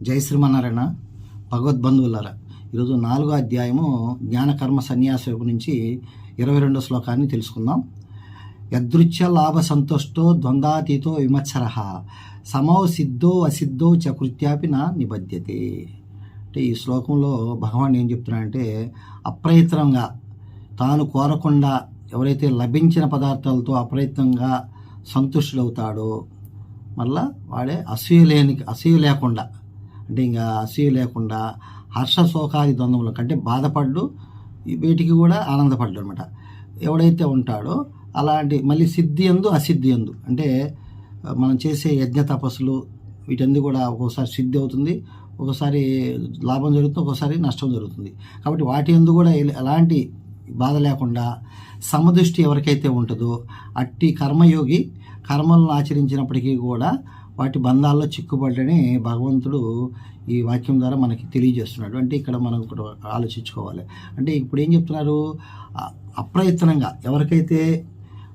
జై శ్రీమన్నారాయణ భగవద్బంధువులారా ఈరోజు నాలుగో అధ్యాయము జ్ఞానకర్మ సన్యాస నుంచి ఇరవై రెండో శ్లోకాన్ని తెలుసుకుందాం. యదృచ్ఛ లాభ సంతుష్టో ద్వంద్వాతీతో విమత్సర సమో సిద్ధో అసిద్ధో చకృత్యాపి నా నిబద్ధ్యతే అంటే ఈ శ్లోకంలో భగవాన్ ఏం చెప్తున్నాడంటే అప్రయత్నంగా తాను కోరకుండా ఎవరైతే లభించిన పదార్థాలతో అప్రయత్నంగా సంతుష్టుడవుతాడో మళ్ళా వాడే అసూయ లేని అసూయ లేకుండా అంటే ఇంకా అసూయ లేకుండా హర్ష శోకాది ద్వంద్వములు అంటే బాధపడ్డు వీటికి కూడా ఆనందపడ్డు అనమాట ఎవడైతే ఉంటాడో అలాంటి మళ్ళీ సిద్ధి ఎందు అసిద్ధి ఎందు అంటే మనం చేసే యజ్ఞ తపస్సులు వీటన్నీ కూడా ఒక్కోసారి సిద్ధి అవుతుంది ఒకసారి లాభం జరుగుతుంది ఒక్కోసారి నష్టం జరుగుతుంది. కాబట్టి వాటి ఎందు కూడా ఎలాంటి బాధ లేకుండా సమదృష్టి ఎవరికైతే ఉంటుందో అట్టి కర్మయోగి కర్మలను ఆచరించినప్పటికీ కూడా వాటి బంధాల్లో చిక్కుబడ్డనే భగవంతుడు ఈ వాక్యం ద్వారా మనకి తెలియజేస్తున్నాడు. అంటే ఇక్కడ మనం ఒకటి ఆలోచించుకోవాలి. అంటే ఇప్పుడు ఏం చెప్తున్నారు? అప్రయత్నంగా ఎవరికైతే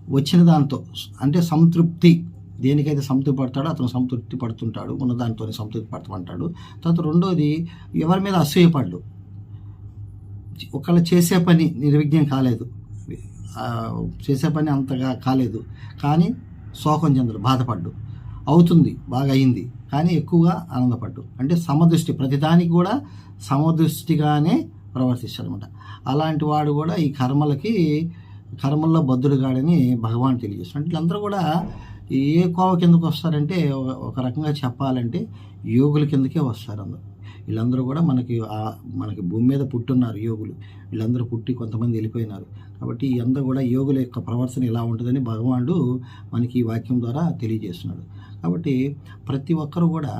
వచ్చిన దాంతో అంటే సంతృప్తి దేనికైతే సంతృప్తి పడతాడో అతను సంతృప్తి పడుతుంటాడు. ఉన్న దాంతో సంతృప్తి పడతామంటాడు. తర్వాత రెండోది ఎవరి మీద అసూయపడ్డు. ఒకళ్ళు చేసే పని నిర్విఘ్నం కాలేదు. చేసే పని అంతగా కాలేదు. కానీ శోకం చెందడు బాధపడ్డు. అవుతుంది బాగా అయింది కానీ ఎక్కువగా ఆనందపడ్డు. అంటే సమదృష్టి ప్రతిదానికి కూడా సమదృష్టిగానే ప్రవర్తిస్తాడనమాట. అలాంటి వాడు కూడా ఈ కర్మలకి కర్మల్లో బద్ధుడుగాడని భగవాన్ తెలియజేస్తాడు అంటే వీళ్ళందరూ కూడా ఏ కోవ కిందకు వస్తారంటే ఒక- రకంగా చెప్పాలంటే యోగుల కిందకే వస్తారు అందరూ. వీళ్ళందరూ కూడా మనకి మనకి భూమి మీద పుట్టున్నారు యోగులు. వీళ్ళందరూ పుట్టి కొంతమంది వెళ్ళిపోయినారు. కాబట్టి ఈ అందరూ కూడా యోగుల యొక్క ప్రవర్తన ఎలా ఉంటుందని భగవానుడు మనకి ఈ వాక్యం ద్వారా తెలియజేస్తున్నాడు. కాబట్టి ప్రతి ఒక్కరు కూడా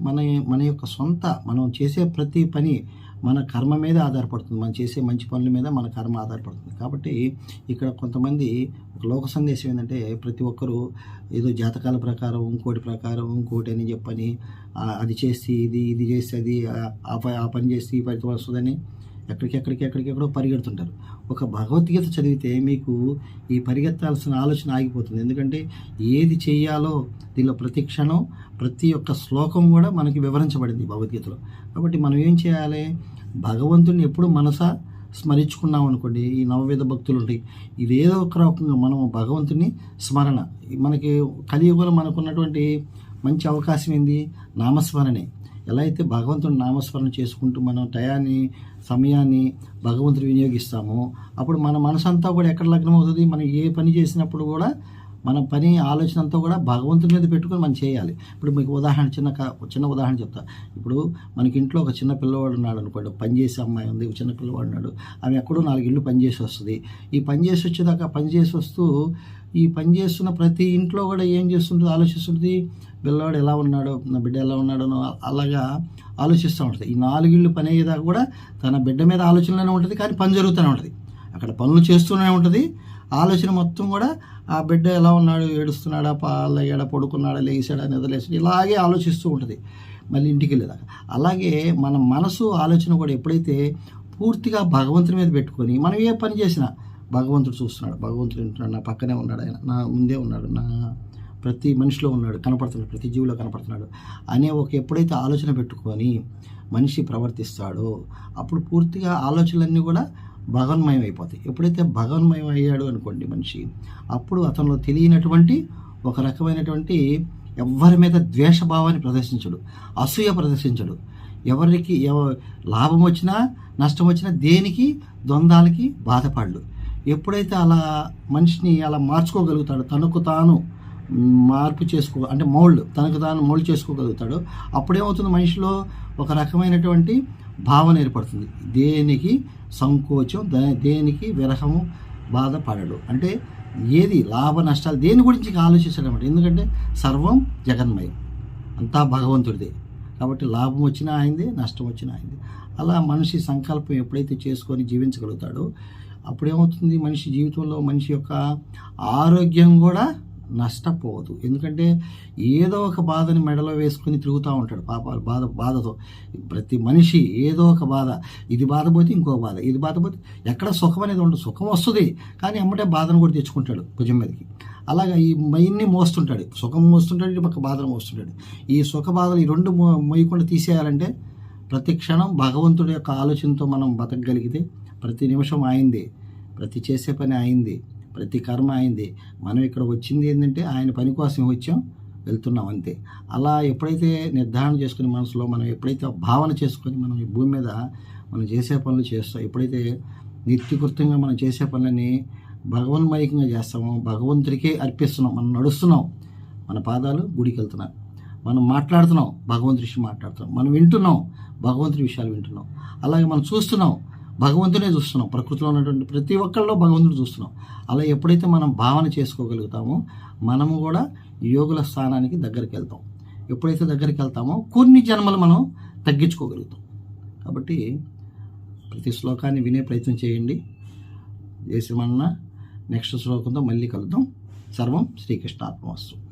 మన మన యొక్క సొంత మనం చేసే ప్రతి పని మన కర్మ మీద ఆధారపడుతుంది. మనం చేసే మంచి పనుల మీద మన కర్మ ఆధారపడుతుంది. కాబట్టి ఇక్కడ కొంతమంది ఒక లోక సందేశం ఏంటంటే ప్రతి ఒక్కరూ ఏదో జాతకాల ప్రకారం ఇంకోటి ప్రకారం ఇంకోటి అని చెప్పని అది చేసి ఇది ఇది చేసి అది ఆ- ప- ఆ పని చేసి ఈ ఫలితం వస్తుందని ఎక్కడికి ఎక్కడికి ఎక్కడికి ఎక్కడో పరిగెడుతుంటారు. ఒక భగవద్గీత చదివితే మీకు ఈ పరిగెత్తాల్సిన ఆలోచన ఆగిపోతుంది. ఎందుకంటే ఏది చేయాలో దీనిలో ప్రతి క్షణం ప్రతి ఒక్క శ్లోకం కూడా మనకి వివరించబడింది భగవద్గీతలో. కాబట్టి మనం ఏం చేయాలి? భగవంతుని ఎప్పుడు మనస స్మరించుకున్నాం అనుకోండి. ఈ నవవేద భక్తులు ఉంటాయి. ఇది ఏదో ఒక రకంగా మనం భగవంతుని స్మరణ. మనకి కలియుగంలో మనకున్నటువంటి మంచి అవకాశం ఏంది? నామస్మరణే. ఎలా అయితే భగవంతుని నామస్మరణ చేసుకుంటూ మనం టయాన్ని సమయాన్ని భగవంతుడు వినియోగిస్తామో అప్పుడు మన మనసంతా కూడా ఎక్కడ లగ్నం అవుతుంది మనం ఏ పని చేసినప్పుడు కూడా మన పని ఆలోచన అంతా కూడా భగవంతుని మీద పెట్టుకొని మనం చేయాలి. ఇప్పుడు మీకు ఉదాహరణ చిన్న చిన్న ఉదాహరణ చెప్తా. ఇప్పుడు మనకి ఇంట్లో ఒక చిన్న పిల్లవాడు ఉన్నాడు అనుకోండి. పని చేసే అమ్మాయి ఉంది. ఒక చిన్న పిల్లవాడు ఉన్నాడు. ఆమె ఎక్కడో నాలుగు ఇళ్ళు పనిచేసి వస్తుంది. ఈ పని చేసి వచ్చేదాకా పని చేసి వస్తూ ఈ పని చేస్తున్న ప్రతి ఇంట్లో కూడా ఏం చేస్తుంటుంది? ఆలోచిస్తుంటుంది. పిల్లవాడు ఎలా ఉన్నాడో? నా బిడ్డ ఎలా ఉన్నాడో? అలాగా ఆలోచిస్తూ ఉంటుంది. ఈ నాలుగిళ్ళు పని అయ్యేదాకా కూడా తన బిడ్డ మీద ఆలోచనలోనే ఉంటుంది. కానీ పని జరుగుతూనే ఉంటుంది. అక్కడ పనులు చేస్తూనే ఉంటుంది. ఆలోచన మొత్తం కూడా ఆ బిడ్డ ఎలా ఉన్నాడు ఏడుస్తున్నాడా పాలయ్యాడా పడుకున్నాడా లేచాడా నిద్రలేసాడు ఇలాగే ఆలోచిస్తూ ఉంటుంది. మళ్ళీ ఇంటికి వెళ్ళేదాకా. అలాగే మన మనసు ఆలోచన కూడా ఎప్పుడైతే పూర్తిగా భగవంతుని మీద పెట్టుకొని మనం ఏ పని చేసినా భగవంతుడు చూస్తున్నాడు భగవంతుడు వింటున్నాడు నా పక్కనే ఉన్నాడు ఆయన నా ముందే ఉన్నాడు నా ప్రతి మనిషిలో ఉన్నాడు కనపడుతున్నాడు ప్రతి జీవిలో కనపడుతున్నాడు అనే ఒక ఎప్పుడైతే ఆలోచన పెట్టుకొని మనిషి ప్రవర్తిస్తాడో అప్పుడు పూర్తిగా ఆలోచనలన్నీ కూడా భగవన్మయం అయిపోతాయి ఎప్పుడైతే భగవన్మయం అయ్యాడు అనుకోండి మనిషి అప్పుడు అతనిలో తెలియనటువంటి ఒక రకమైనటువంటి ఎవరి మీద ద్వేషభావాన్ని ప్రదర్శించడు అసూయ ప్రదర్శించడు. ఎవరికి ఎవ లాభం వచ్చినా నష్టం వచ్చినా దేనికి ద్వంద్వాలకి బాధపడడు. ఎప్పుడైతే అలా మనిషిని అలా మార్చుకోగలుగుతాడు తనకు తాను మార్పు చేసుకో అంటే మౌల్డ్ తనకు తాను మౌల్డ్ చేసుకోగలుగుతాడు అప్పుడేమవుతుంది మనిషిలో ఒక రకమైనటువంటి భావన ఏర్పడుతుంది. దేనికి సంకోచం దా- దేనికి విరహము బాధపడడు. అంటే ఏది లాభ నష్టాలు దేని గురించి ఇక ఎందుకంటే సర్వం జగన్మయం. అంతా భగవంతుడిదే. కాబట్టి లాభం వచ్చినా అయింది నష్టం వచ్చినా అయింది అలా మనిషి సంకల్పం ఎప్పుడైతే చేసుకొని జీవించగలుగుతాడో అప్పుడేమవుతుంది? మనిషి జీవితంలో మనిషి యొక్క ఆరోగ్యం కూడా నష్టపోవద్దు ఎందుకంటే ఏదో ఒక బాధని మెడలో వేసుకొని తిరుగుతూ ఉంటాడు పాపాలు బాధ బాధతో. ప్రతి మనిషి ఏదో ఒక బాధ. ఇది బాధపోతే ఇంకో బాధ. ఇది బాధపోతే ఎక్కడ సుఖం అనేది ఉండదు. సుఖం వస్తుంది కానీ అమ్మటే బాధను కూడా తెచ్చుకుంటాడు భుజం మీదకి. అలాగా ఈ మైన్ని మోస్తుంటాడు. సుఖం మోస్తుంటాడు ఇటు పక్క బాధను మోస్తుంటాడు. ఈ సుఖ బాధలు ఈ రెండు మోయకుండా తీసేయాలంటే ప్రతి క్షణం భగవంతుడి యొక్క ఆలోచనతో మనం బతకగలిగితే ప్రతి నిమిషం ఆయింది. ప్రతి చేసే పని ఆయింది. ప్రతి కర్మ అయింది. మనం ఇక్కడ వచ్చింది ఏంటంటే ఆయన పని కోసం వచ్చాం వెళ్తున్నాం అంతే. అలా ఎప్పుడైతే నిర్ధారణ చేసుకుని మనసులో మనం ఎప్పుడైతే భావన చేసుకొని మనం ఈ భూమి మీద మనం చేసే పనులు చేస్తాం ఎప్పుడైతే నిత్యకృతంగా మనం చేసే పనులని భగవన్మయకంగా చేస్తామో భగవంతుడికే అర్పిస్తున్నాం మనం నడుస్తున్నాం మన పాదాలు గుడికి వెళ్తున్నాం మనం మాట్లాడుతున్నాం భగవంతుడి విషయం మాట్లాడుతున్నాం. మనం వింటున్నాం భగవంతుడి విషయాలు వింటున్నాం. అలాగే మనం చూస్తున్నాం భగవంతునే చూస్తున్నాం. ప్రకృతిలో ఉన్నటువంటి ప్రతి ఒక్కరిలో భగవంతుడు చూస్తున్నాం. అలా ఎప్పుడైతే మనం భావన చేసుకోగలుగుతామో మనము కూడా యోగుల స్థానానికి దగ్గరికి వెళ్తాం. ఎప్పుడైతే దగ్గరికి వెళ్తామో కొన్ని జన్మలు మనం తగ్గించుకోగలుగుతాం. కాబట్టి ప్రతి శ్లోకాన్ని వినే ప్రయత్నం చేయండి. చేసి నెక్స్ట్ శ్లోకంతో మళ్ళీ కలుద్దాం. సర్వం శ్రీకృష్ణాత్మవస్తు